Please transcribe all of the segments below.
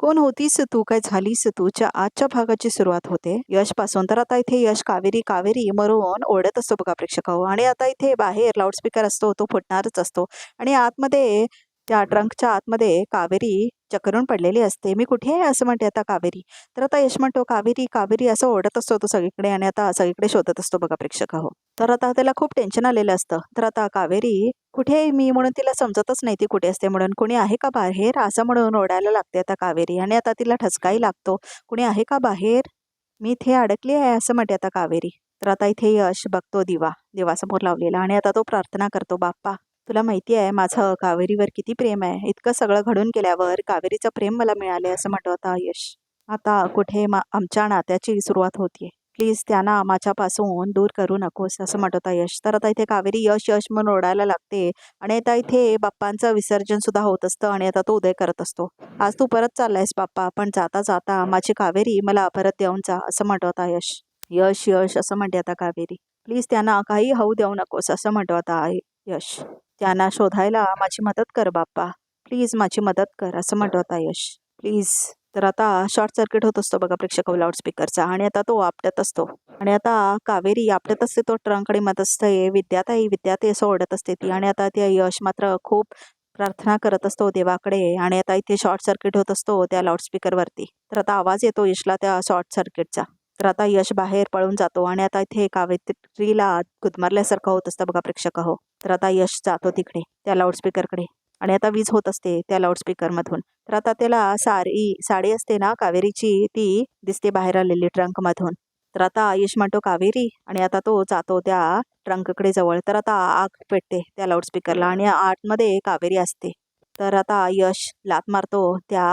कोण होतीस तू? काय झालीस तूच्या आजच्या भागाची सुरुवात होते. यशपासून तर आता इथे यश कावेरी कावेरी मरून ओढत असतो बघा प्रेक्षक. हो. आणि आता इथे बाहेर लाऊडस्पीकर असतो तो फुटणारच असतो. आणि आतमध्ये त्या ट्रंकच्या आतमध्ये कावेरी चकरून पडलेली असते. मी कुठे आहे असं म्हणते आता कावेरी? तर आता यश म्हणतो कावेरी कावेरी असं ओढत असतो तो सगळीकडे आणि आता सगळीकडे शोधत असतो बघा प्रेक्षक हो. तर आता त्याला खूप टेन्शन आलेलं असतं. तर आता कावेरी कुठे आहे मी म्हणून तिला समजतच नाही ती कुठे असते म्हणून. कुणी आहे का बाहेर? असं म्हणून ओढायला लागते आता कावेरी आणि आता तिला ठसकाही लागतो. कुणी आहे का बाहेर? मी इथे अडकली आहे असं म्हणते आता कावेरी. तर आता इथे यश बघतो दिवा देवासमोर लावलेला आणि आता तो प्रार्थना करतो बाप्पा तुला माहिती आहे माझं कावेरीवर किती प्रेम आहे. इतकं सगळं घडून गेल्यावर कावेरीचं प्रेम मला मिळाले असं म्हणतो आता यश. आता कुठे आमच्या नात्याची सुरुवात होतीये. प्लीज त्यांना माझ्यापासून दूर करू नकोस असं म्हणत होता यश. तर आता इथे कावेरी यश यश म्हणून ओढायला लागते आणि आता इथे बाप्पांचं विसर्जन सुद्धा होत असतं आणि आता तो उदय करत असतो. आज तू परत चाललायस बाप्पा पण जाता जाता माझी कावेरी मला परत देऊन जा असं म्हणत होता यश. यश यश असं म्हणते आता कावेरी. प्लीज त्यांना काही हऊ देऊ नकोस असं म्हणतो आता यश. त्यांना शोधायला माझी मदत कर बाप्पा. प्लीज माझी मदत कर असं म्हणतो आता यश. प्लीज. तर आता शॉर्ट सर्किट होत असतो बघा प्रेक्षक लाऊडस्पीकरचा आणि आता तो आपटत असतो. आणि आता कावेरी आपटत असते तो ट्रंकडे मत असते विद्याताई विद्याताई असं ओढत असते ती आणि आता ते यश मात्र खूप प्रार्थना करत असतो देवाकडे आणि आता इथे शॉर्ट सर्किट होत असतो त्या लाऊडस्पीकरवरती. तर आता आवाज येतो यशला त्या शॉर्ट सर्किटचा. तर आता यश बाहेर पळून जातो आणि आता इथे कावेरीला गुदमारल्यासारखं होत असतं बघा प्रेक्षक हो तर आता यश जातो तिकडे त्या लाऊडस्पीकरकडे आणि आता वीज होत असते त्या लाऊडस्पीकरमधून तर आता त्याला सारी साडी असते ना कावेरीची ती दिसते बाहेर आलेली ट्रंकमधून. तर आता यश म्हणतो कावेरी आणि आता तो जातो त्या ट्रंककडे जवळ. तर आता आग पेटते त्या लाऊडस्पीकरला आणि आतमध्ये कावेरी असते. तर आता यश लात मारतो त्या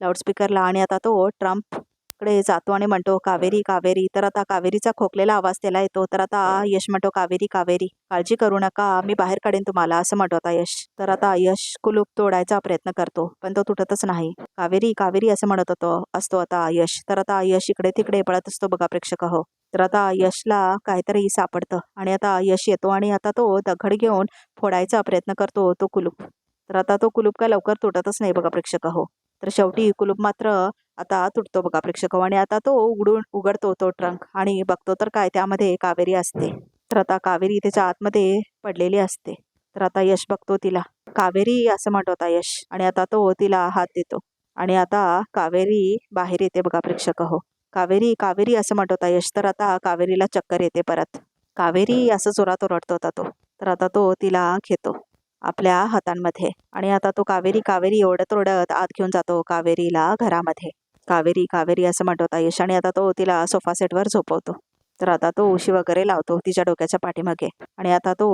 लाऊडस्पीकरला आणि आता तो ट्रम्प कडे जातो आणि म्हणतो कावेरी कावेरी. तर आता कावेरीचा खोकलेला आवाज त्याला येतो. तर आता यश म्हणतो कावेरी कावेरी काळजी करू नका मी बाहेर काढेन तुम्हाला असं म्हणतो आता यश. तर आता यश कुलूप तोडायचा प्रयत्न करतो पण तो तुटतच नाही. कावेरी कावेरी असं म्हणत होतो असतो आता यश. तर आता यश इकडे तिकडे पळत असतो बघा प्रेक्षक हो. तर आता यशला काहीतरी सापडतं आणि आता यश येतो आणि आता तो दगड घेऊन फोडायचा प्रयत्न करतो तो कुलूप. तर आता तो कुलूप काय लवकर तुटतच नाही बघा प्रेक्षक हो. तर शेवटी कुलूप मात्र आता तुटतो बघा प्रेक्षक. आणि आता तो उघडून उघडतो तो ट्रंक आणि बघतो तर काय त्यामध्ये कावेरी असते. तर आता कावेरी त्याच्या आतमध्ये पडलेली असते. तर आता यश बघतो तिला. कावेरी असं म्हणतो होता यश. आणि आता तो तिला हात देतो. आणि आता कावेरी बाहेर येते बघा प्रेक्षक हो. कावेरी कावेरी असं म्हणत होता यश. तर आता कावेरीला चक्कर येते परत. कावेरी असं जोरात ओरडतो होता तो. तर आता तो तिला घेतो आपल्या हातांमध्ये. आणि आता तो कावेरी कावेरी ओढत ओढत आत घेऊन जातो कावेरीला घरामध्ये. कावेरी कावेरी असं म्हणत होता यश. आणि आता तो तिला सोफा सेटवर झोपवतो. तर आता तो उशी वगैरे लावतो तिच्या डोक्याच्या पाठीमागे. आणि आता तो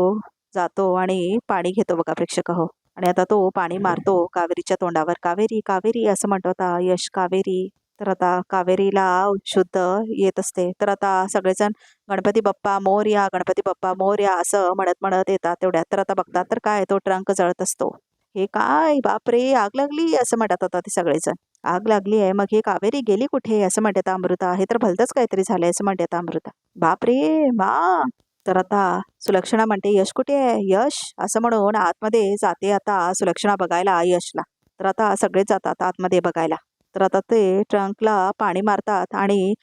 जातो आणि पाणी घेतो बघा प्रेक्षक हो. आणि आता तो पाणी मारतो कावेरीच्या तोंडावर. कावेरी कावेरी असं म्हणत होता यश कावेरी. तर आता कावेरीला शुद्ध येत असते. तर आता सगळेजण गणपती बाप्पा मोर्या गणपती बाप्पा मोर्या असं म्हणत म्हणत येतात तेवढ्यात. तर आता बघतात तर काय तो ट्रंक जळत असतो. हे काय? बापरे! आग लागली असं म्हणत होता ते सगळेजण. आग लागली आहे मग ही कावेरी गेली कुठे? असं म्हणतात अमृता. हे तर भलतंच काहीतरी झालंय असं म्हणतात अमृता. बापरे! मा! तर आता सुलक्षणा म्हणते यश कुठे आहे? यश? असं म्हणून आतमध्ये जाते आता सुलक्षणा बघायला यशला. तर आता सगळेच जातात आतमध्ये बघायला. तर आता ते ट्रंकला पाणी मारतात आणि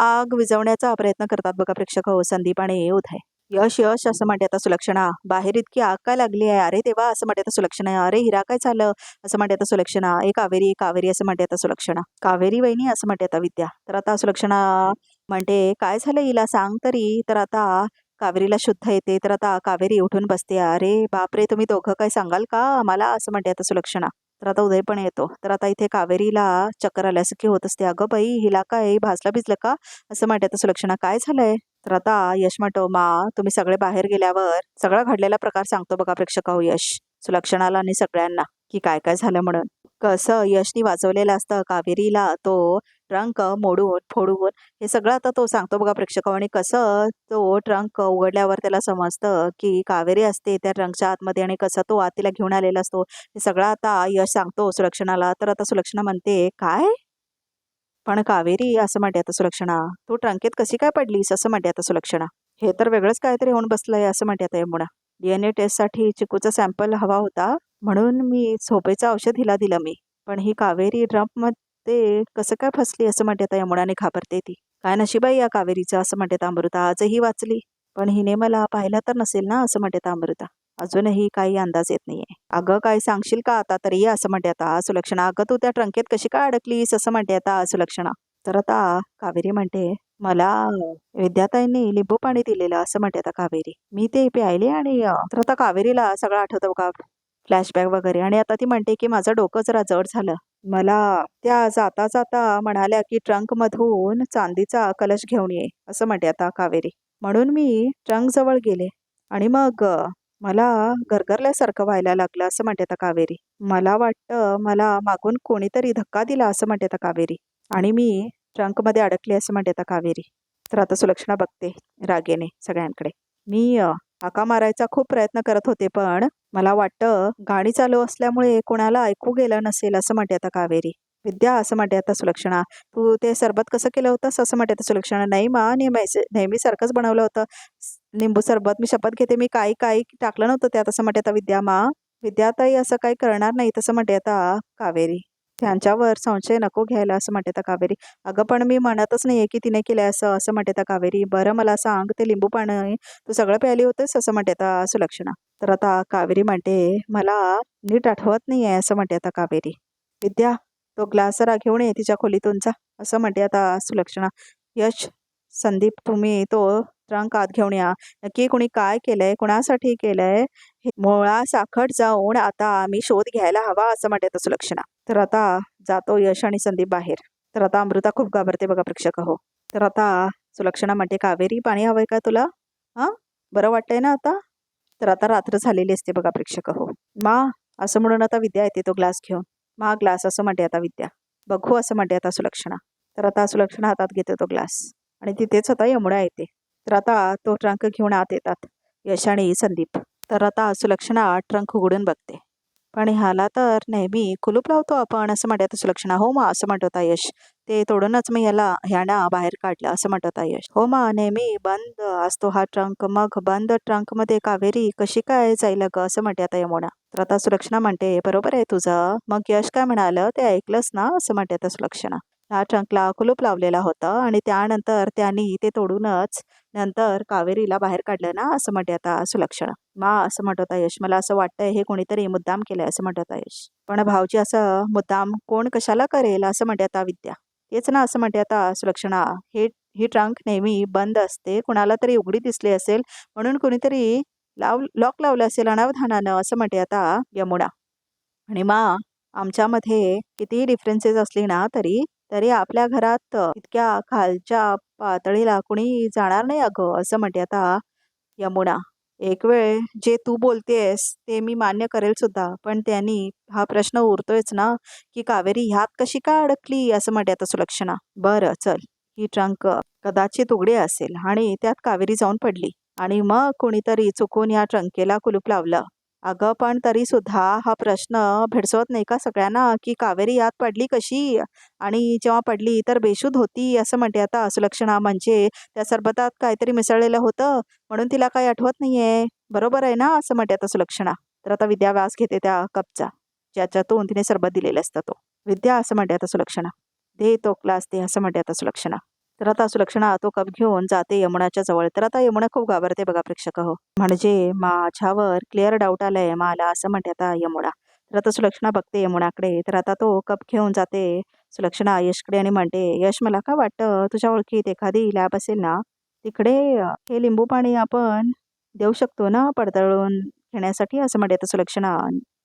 आग विझवण्याचा प्रयत्न करतात. बघा प्रेक्षक हो संदीप आणि उदय. यश यश असं म्हणते आता सुलक्षणा. बाहेर इतकी आग काय लागली आहे? अरे देवा असं म्हणते आता सुलक्षणा. अरे हिरा काय झालं? असं म्हणते आता सुलक्षणा. ए कावेरी कावेरी असं म्हणते आता सुलक्षणा. कावेरी वहिनी असं म्हणते आता विद्या. तर आता सुलक्षणा म्हणते काय झालं हिला? सांग तरी. तर आता कावेरीला शुद्ध येते. तर आता कावेरी उठून बसते. अरे बापरे तुम्ही दोघं काय सांगाल का आम्हाला? असं म्हणते आता सुलक्षणा. तर आता उदय पण येतो. तर आता इथे कावेरीला चक्कर आल्यासारखी होत असते. अगं बाई हिला काय भाजला भिजलं का? असं म्हणते आता सुलक्षणा. काय झालंय? तर आता यश म्हणतो मा तुम्ही सगळे बाहेर गेल्यावर सगळा घडलेला प्रकार सांगतो बघा प्रेक्षक हो यश. सुलक्षणाला आणि सगळ्यांना की काय काय झालं म्हणून. कसं यशनी वाचवलेलं असतं कावेरीला तो ट्रंक मोडून फोडून हे सगळं आता तो सांगतो बघा प्रेक्षक आणि कसं तो ट्रंक उघडल्यावर त्याला समजतं की कावेरी असते त्या ट्रंकच्या आतमध्ये आणि कसं तो आत तिला घेऊन आलेला असतो. हे सगळं आता यश सांगतो सुलक्षणाला. तर आता सुलक्षणा म्हणते काय? पण कावेरी असं म्हणते आता सुलक्षणा तू ट्रंकेत कशी काय पडलीस? असं म्हणते आता सुलक्षणा. हे तर वेगळंच काहीतरी होऊन बसलंय असं म्हणते आता यमुना. डी एन ए टेस्टसाठी चिकूचा सॅम्पल हवा होता म्हणून मी झोपेचं औषध हिला दिलं मी. पण ही कावेरी ड्रम्पमध्ये कसं काय फसली असं म्हणते आता यमुनाने घाबरते ती. काय नशिबाई या कावेरीचं असं म्हणते अमृता. आजही वाचली. पण हिने मला पाहिला तर नसेल ना असं म्हणते अमृता. अजूनही काही अंदाज येत नाहीये. अगं काय सांगशील का आता? तरी असं म्हणते आता सुलक्षणा अगं तू त्या ट्रंकेत कशी काय अडकलीस? असं म्हणते आता सुलक्षणा तर आता कावेरी म्हणते मला विद्याताईंनी लिंबू पाणी दिलेलं असं म्हणते आता कावेरी. मी ते प्यायले आणि तर आता कावेरीला सगळं आठवतं का फ्लॅशबॅक वगैरे. आणि आता ती म्हणते की माझं डोकं जरा जड झालं. मला त्या जाता जाता म्हणाल्या की ट्रंक मधून चांदीचा कलश घेऊन ये असं म्हणते आता कावेरी. म्हणून मी ट्रंक जवळ गेले. आणि मग मला गरगरल्यासारखं व्हायला लागलं असं म्हणते आता कावेरी. मला वाटतं मला मागून कोणीतरी धक्का दिला असं म्हणते आता कावेरी. आणि मी ट्रंकमध्ये अडकली असं म्हणते आता कावेरी. तर आता सुलक्षणा बघते रागेने सगळ्यांकडे. मी हाका मारायचा खूप प्रयत्न करत होते पण मला वाटतं गाणी चालू असल्यामुळे कोणाला ऐकू गेलं नसेल असं म्हणते आता कावेरी. विद्या असं म्हणते आता सुलक्षणा. तू ते सरबत कसं केलं होतंस? असं म्हणते आता सुलक्षणा. नाही मा नेहमी नेहमीसारखंच बनवलं होतं. लिंबू सरबत मी शपथ घेते. मी काही काही टाकलं नव्हतं त्यात. असं म्हणते आता विद्या मा विद्याताई असं काही करणार नाही तसं म्हणते आता कावेरी. त्यांच्यावर संशय नको घ्यायला. असं म्हणते आता कावेरी. अगं पण मी म्हणतच नाहीये की तिने केलंय असं. असं म्हणते आता कावेरी. बरं मला सांग. ते लिंबू पाणी तू सगळं प्यायली होतेस? असं म्हणते आता सुलक्षणा. तर आता कावेरी म्हणते मला नीट आठवत नाही आहे असं म्हणते आता कावेरी. विद्या तो ग्लासरा घेऊन ये तिच्या खोलीतूनचा असं म्हणते आता सुलक्षणा. यश संदीप तुम्ही तो चित्रांकात घेऊन या. नक्की कोणी काय केलंय कोणासाठी केलंय हे मुळा साखट जाऊन आता आम्ही शोध घ्यायला हवा असं म्हणते आता सुलक्षणा. तर आता जातो यश आणि संदीप बाहेर. तर आता अमृता खूप घाबरते बघा प्रेक्षक हो. तर आता सुलक्षणा म्हणते कावेरी पाणी हवंय का तुला? हां? बरं वाटतंय ना आता? तर आता रात्र झालेली असते बघा प्रेक्षक हो. मा असं म्हणून आता विद्या येते तो ग्लास घेऊन. मा ग्लास असं म्हणते आता विद्या. बघू असं म्हणते आता सुलक्षणा. तर आता सुलक्षणा हातात घेते तो ग्लास. आणि तिथेच आता यमुना येते. तर आता तो ट्रंक घेऊन आत येतात यश आणि संदीप. तर आता सुलक्षणा ट्रंक उघडून बघते. पण ह्याला तर नेहमी कुलूप लावतो आपण असं म्हणतात सुलक्षणा हो मा असं म्हणत होता यश. ते तोडूनच मी ह्याला ह्याना बाहेर काढलं असं म्हणत होता यश. हो मा नेहमी बंद असतो हा ट्रंक मग बंद ट्रंकमध्ये कावेरी कशी काय जाईल ग? असं म्हणते आता यमुना. तर आता सुलक्षणा म्हणते बरोबर आहे तुझं. मग यश काय म्हणालं? ते ऐकलंच ना? असं म्हणते आता सुलक्षणा. ह्या ट्रंकला कुलूप लावलेला होता आणि त्यानंतर त्यांनी ते तोडूनच नंतर कावेरीला बाहेर काढलं ना असं म्हणते आता सुलक्षणा. मा असं म्हणत होता यश. मला असं वाटतंय हे कोणीतरी मुद्दाम केलंय असं म्हणत होता यश. पण भाऊजी असं मुद्दाम कोण कशाला करेल असं म्हणते आता विद्या. तेच ना असं म्हणते आता सुलक्षणा. हे ही ट्रंक नेहमी बंद असते. कुणाला तरी उघडी दिसली असेल म्हणून कुणीतरी लाव लॉक लावलं असेल अनावधानानं असं म्हणते आता यमुना. आणि मा आमच्यामध्ये कितीही डिफरन्सेस असली ना तरी तरी आपल्या घरात इतक्या खालच्या पातळीला कुणी जाणार नाही अगं असं म्हणते आता यमुना एक वेळ जे तू बोलतेस ते मी मान्य करेल सुद्धा पण त्यांनी हा प्रश्न उरतोयच ना की कावेरी ह्यात कशी का अडकली असं म्हणते आता सुलक्षणा. बरं चल ही ट्रंक कदाचित उघडी असेल आणि त्यात कावेरी जाऊन पडली. आणि मग कोणीतरी चुकून या ट्रंकेला कुलूप लावलं. अगं पण तरी सुद्धा हा प्रश्न भेडसवत नाही का सगळ्यांना की कावेरी यात पडली कशी? आणि जेव्हा पडली तर बेशुद्ध होती असं म्हणते. आता सुलक्षणा म्हणजे त्या सरबतात काहीतरी मिसळलेलं होतं म्हणून तिला काही आठवत नाहीये. बरोबर आहे ना? असं म्हणते आता सुलक्षणा. तर आता विद्या व्यास घेते त्या कपचा ज्याच्यातून तिने सरबत दिलेलं असतं तो. विद्या असं म्हणते आता सुलक्षणा. दे तो क्लास दे असं म्हणते आता सुलक्षणा. तर आता सुलक्षणा तो कप घेऊन जाते यमुनाच्या जवळ. तर आता यमुना खूप घाबरते बघा प्रेक्षक हो. म्हणजे माझ्यावर क्लिअर डाऊट आलाय मला असं म्हणते आता यमुना. तर आता सुलक्षणा बघते यमुनाकडे. तर आता तो कप घेऊन जाते सुलक्षणा यशकडे आणि म्हणते यश मला का वाटतं तुझ्या ओळखीत एखादी लॅब असेल ना तिकडे हे लिंबू पाणी आपण देऊ शकतो ना पडताळून घेण्यासाठी? असं म्हणते आता सुलक्षणा.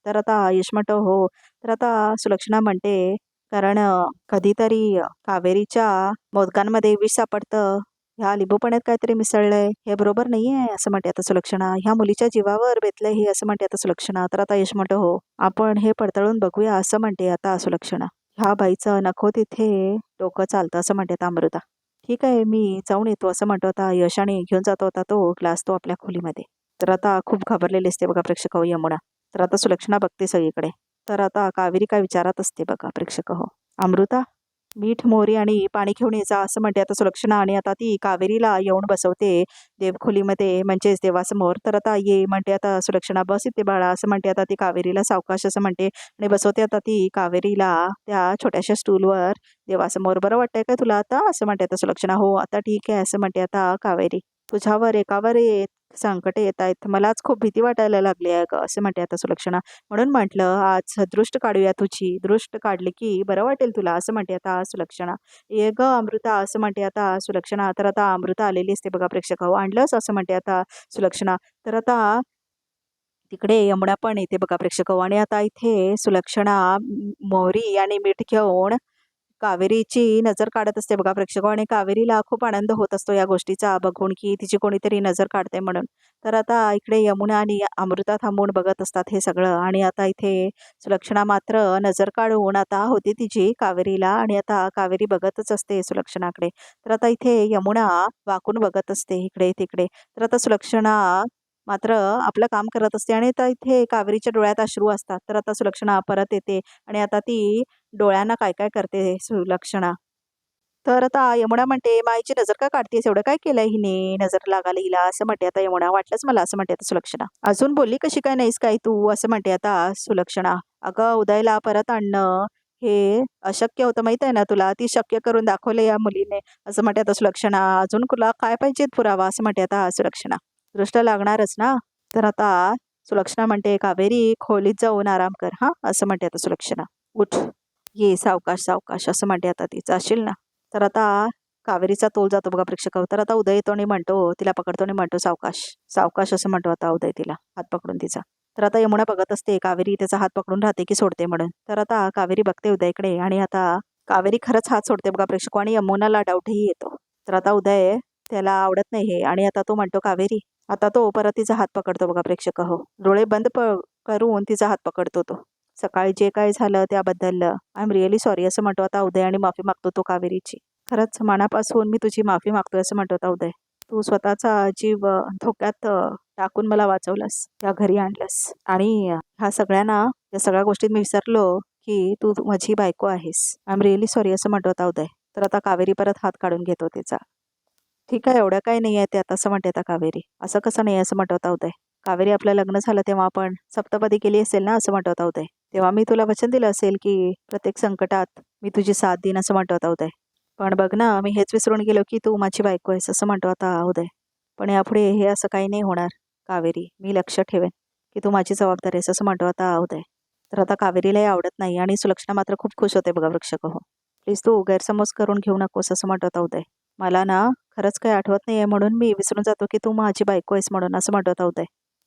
तर आता यश म्हणतो हो. तर आता सुलक्षणा म्हणते कारण कधीतरी कावेरीच्या मोदकांमध्ये विष सापडतं. ह्या लिंबू पाण्यात काहीतरी मिसळलंय. हे बरोबर नाहीये असं म्हणते आता सुलक्षणा. ह्या मुलीच्या जीवावर बेतलंय हे असं म्हणते आता सुलक्षणा. तर आता यश म्हणतो हो आपण हे पडताळून बघूया असं म्हणते आता सुलक्षणा. ह्या बाईचं नको तिथे डोकं चालतं असं म्हणते आता अमृता. ठीक आहे मी जाऊन येतो असं म्हणतो आता यशाने घेऊन जातो होता तो ग्लास तो आपल्या खोलीमध्ये. तर आता खूप घाबरलेले असते बघा प्रेक्षक हो यमुना. तर आता सुलक्षणा बघते सगळीकडे. तर आता कावेरी काय विचारात असते बघा प्रेक्षक हो. अमृता मीठ मोरी आणि पाणी घेऊन यायचा असं म्हणते. आता सुलक्षणा आणि आता ती कावेरीला येऊन बसवते देवखोलीमध्ये म्हणजेच देवासमोर. तर आता ये म्हणते आता सुलक्षणा बस इथे बाळा असं म्हणते. आता ती कावेरीला सावकाश असं म्हणते आणि बसवते आता ती कावेरीला त्या छोट्याशा स्टूलवर देवासमोर बरं वाटतंय का तुला आता? असं म्हणते आता सुलक्षणा. हो आता ठीक आहे असं म्हणते आता कावेरी. तुझ्यावर एकावर येत संकट येत आहेत. मलाच खूप भीती वाटायला लागली आहे ग असं म्हणते आता सुलक्षणा. म्हणून म्हटलं आज दृष्ट काढूया तुझी. दृष्ट काढली की बरं वाटेल तुला असं म्हणते आता सुलक्षणा. ये ग अमृता असं म्हणते आता सुलक्षणा. तर आता अमृता आलेली असते बघा प्रेक्षक हो आणलंच असं म्हणते आता सुलक्षणा. तर आता तिकडे यमुना पण येते बघा प्रेक्षक हो आणि आता इथे सुलक्षणा मोहरी आणि मीठ घेऊन कावेरीची नजर काढत असते बघा. प्रेक्षक आणि कावेरीला खूप आनंद होत असतो या गोष्टीचा. बघून की तिची कोणीतरी नजर काढते म्हणून. तर आता इकडे यमुना आणि अमृता थांबून बघत असतात हे सगळं. आणि आता इथे सुलक्षणा मात्र नजर काढून आता होती तिची कावेरीला. आणि आता कावेरी बघतच असते सुलक्षणाकडे. तर आता इथे यमुना वाकून बघत असते इकडे तिकडे. तर आता सुलक्षणा मात्र आपलं काम करत असते आणि आता इथे कावेरीच्या डोळ्यात अश्रू असतात. तर आता सुलक्षणा परत येते आणि आता ती डोळ्यांना काय काय करते सुलक्षणा? तर आता यमुना म्हणते माईची नजर का काढतेस? एवढं काय केलंय हिने? नजर लागायला हिला? असं म्हणते आता यमुना. वाटलंच मला असं म्हणते आता सुलक्षणा. अजून बोलली कशी काय नाहीस काय तू? असं म्हणते आता सुलक्षणा. अगं उदयला परत आणणं हे अशक्य होतं माहीत आहे ना तुला? ती शक्य करून दाखवलं या मुलीने. असं म्हणते आता सुलक्षणा. अजून तुला काय पाहिजेत पुरावा? असं म्हणते आता सुलक्षणा. दृष्ट लागणारच ना? तर आता सुलक्षणा म्हणते कावेरी खोलीत जाऊन आराम कर हा? असं म्हणते आता सुलक्षणा. उठ ये सावकाश सावकाश असं म्हणते आता ती. जाशील ना? तर आता कावेरीचा तोल जातो बघा प्रेक्षक तर आता उदय येतो आणि म्हणतो तिला पकडतो आणि म्हणतो सावकाश सावकाश असं म्हणतो आता उदय तिला हात पकडून तिचा. तर आता यमुना बघत असते कावेरी त्याचा हात पकडून राहते की सोडते म्हणून? तर आता कावेरी बघते उदयकडे आणि आता कावेरी खरंच हात सोडते बघा प्रेक्षक आणि यमुनाला डाऊटही येतो. तर आता उदय त्याला आवडत नाही हे आणि आता तो म्हणतो कावेरी आता तो परत तिचा हात पकडतो बघा प्रेक्षक हो डोळे बंद प करून तिचा हात पकडतो तो. सकाळी जे काय झालं त्याबद्दल आय एम रिअली सॉरी असं म्हणतो आता उदय आणि माफी मागतो तो कावेरीची. खरंच मनापासून मी तुझी माफी मागतोय असं म्हणतो आता उदय. तू स्वतःचा जीव धोक्यात टाकून मला वाचवलंस त्या घरी आणलंस. आणि ह्या सगळ्यांना या सगळ्या गोष्टीत मी विसरलो की तू तू माझी बायको आहेस. आय एम रिअली सॉरी असं म्हणतो आता उदय. तर आता कावेरी परत हात काढून घेतो तिचा. ठीक आहे एवढं काही नाही आहे ते आता असं म्हणते आता कावेरी. असं कसं नाही असं म्हणत उदय. कावेरी आपलं लग्न झालं तेव्हा आपण सप्तपदी केली असेल ना असं म्हणत उदय. तेव्हा मी तुला वचन दिलं असेल की प्रत्येक संकटात मी तुझी साथ देईन असं म्हणत उदय. पण बघ ना मी हेच विसरून गेलो की तू माझी बायको आहेस असं म्हणतो आता उदय. पण यापुढे हे असं काही नाही होणार कावेरी. मी लक्ष ठेवेन की तू माझी जबाबदारी आहेस असं म्हणतो आता उदय. तर आता कावेरीलाही आवडत नाही आणि सुलक्षणा मात्र खूप खुश होते बघा वृक्षक हो प्लीज तू गैरसमज करून घेऊ नकोस असं म्हणतो आता उदय. मला ना खरंच काही आठवत नाही आहे म्हणून मी विसरून जातो की तू माझी बायको आहेस म्हणून असं म्हणत होतंय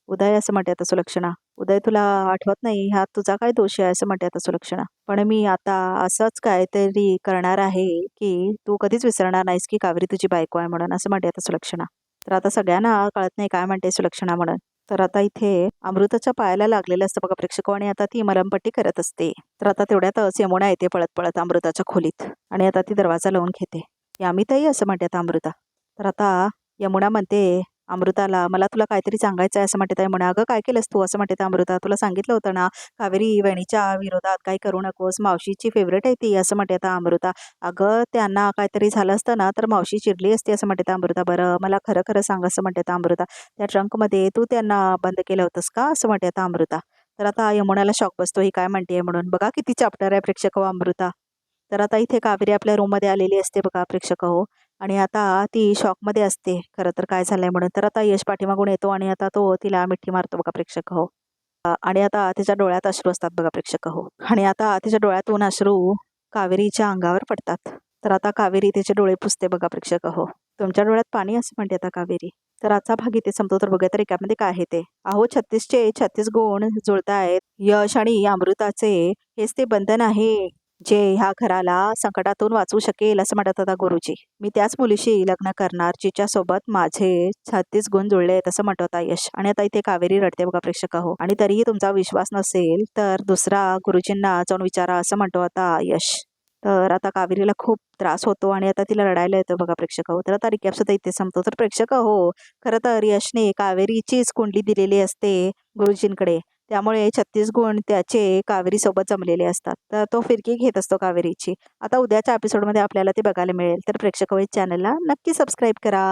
उदय उदय असं म्हणते आता सुलक्षणा. उदय तुला आठवत नाही? ह्यात तुझा काय दोष आहे? असं म्हणते आता सुलक्षणा. पण मी आता असंच काहीतरी करणार आहे की तू कधीच विसरणार नाहीस की कावेरी तुझी बायको आहे म्हणून असं म्हणते आता सुलक्षणा. तर आता सगळ्यांना कळत नाही काय म्हणते सुलक्षणा म्हणून. तर आता इथे अमृताच्या पायाला लागलेलं असतं बघा प्रेक्षक आणि आता ती मलमपट्टी करत असते. तर आता तेवढ्यातच यमुना येते पळत पळत अमृताच्या खोलीत आणि आता ती दरवाजा लावून घेते. यामिताई असं म्हणते अमृता. तर आता यमुना म्हणते अमृताला मला तुला काहीतरी सांगायचं आहे असं म्हणते. म्हणे अगं काय केलंस तू? असं म्हणते अमृता. तुला सांगितलं होतं ना कावेरी वहिणीच्या विरोधात काही करू नकोस मावशीची फेवरेट आहे ती असं म्हणते आता अमृता. अगं त्यांना काहीतरी झालं असतं ना तर मावशी चिडली असती असं म्हणते अमृता. बरं मला खरं खरं सांग असं म्हणते आता अमृता. त्या ट्रंकमध्ये तू त्यांना बंद केलं होतंस का? असं म्हणते आता अमृता. तर आता यमुनाला शॉक बसतो ही काय म्हणते म्हणून. बघा किती चॅप्टर आहे प्रेक्षक हो अमृता. तर आता इथे कावेरी आपल्या रूममध्ये आलेली असते बघा प्रेक्षक हो आणि आता ती शॉकमध्ये असते. खरं तर काय झालंय म्हणून. तर आता यश पाठीमागून येतो आणि आता तो तिला मिठी मारतो बघा प्रेक्षक हो आणि आता तिच्या डोळ्यात अश्रू असतात बघा प्रेक्षक हो आणि आता तिच्या डोळ्यातून अश्रू कावेरीच्या अंगावर पडतात. तर आता कावेरी तिचे डोळे पुसते बघा प्रेक्षक हो तुमच्या डोळ्यात पाणी असं म्हणते आता कावेरी. तर आजचा भाग इथे संपतो. तर बघा तर एकामध्ये काय आहे ते. अहो छत्तीसचे छत्तीस गुण जुळतायत. यश आणि अमृताचे हेच ते बंधन आहे. जे ह्या घराला संकटातून वाचवू शकेल असं म्हणत होता गुरुजी. मी त्याच मुलीशी लग्न करणार जिच्यासोबत माझे छत्तीस गुण जुळले आहेत असं म्हणत होता यश. आणि आता इथे कावेरी रडते बघा प्रेक्षक हो आणि तरीही तुमचा विश्वास नसेल तर दुसरा गुरुजींना जाऊन विचारा असं म्हणतो आता यश. तर आता कावेरीला खूप त्रास होतो आणि आता तिला रडायला येतं बघा प्रेक्षक हो तर आता रिकॅप सुद्धा इथे संपतो. तर प्रेक्षक हो खरं तर यशने कावेरीचीच कुंडली दिलेली असते गुरुजींकडे. त्यामुळे छत्तीस गुण त्याचे कावेरीसोबत जमलेले असतात. तर तो फिरकी घेत असतो कावेरीची. आता उद्याच्या एपिसोडमध्ये आपल्याला ते बघायला मिळेल. तर प्रेक्षक चॅनलला नक्की सबस्क्राईब करा.